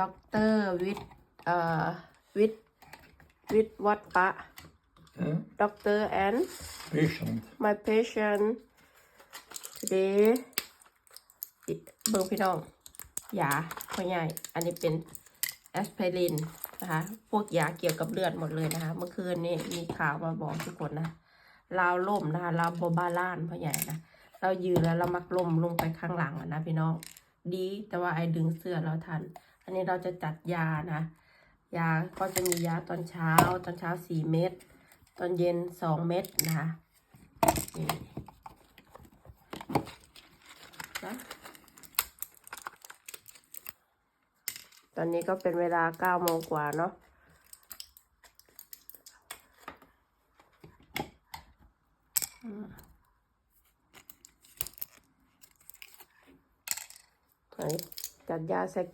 doctor with เอ่อ with with what ปะ Eh? doctor and Patient. my patient today เบิ่งพี่น้องยาพ่อใหญ่ อันนี้เป็นแอสไพรินนะคะ พวกยาเกี่ยวกับเลือดหมดเลยนะคะ เมื่อคืนนี้มีข่าวมาบอกทุกคนนะลาวล่มนะคะลาวบบาลานพ่อใหญ่นะ เรายืนแล้วเรามักล่มลงไปข้างหลังอะนะพี่น้อง ดี แต่ว่าไอ้ดึงเสื้อเราทัน อันนี้เราจะจัดยานะ ยาก็จะมียาตอนเช้า ตอนเช้าสี่เม็ด ตอนเย็นสองเม็ดนะคะนะตอนนี้ก็เป็นเวลาเก้าโมงกว่าเนาะอืม อันนี้จัดยาใส่กล่อง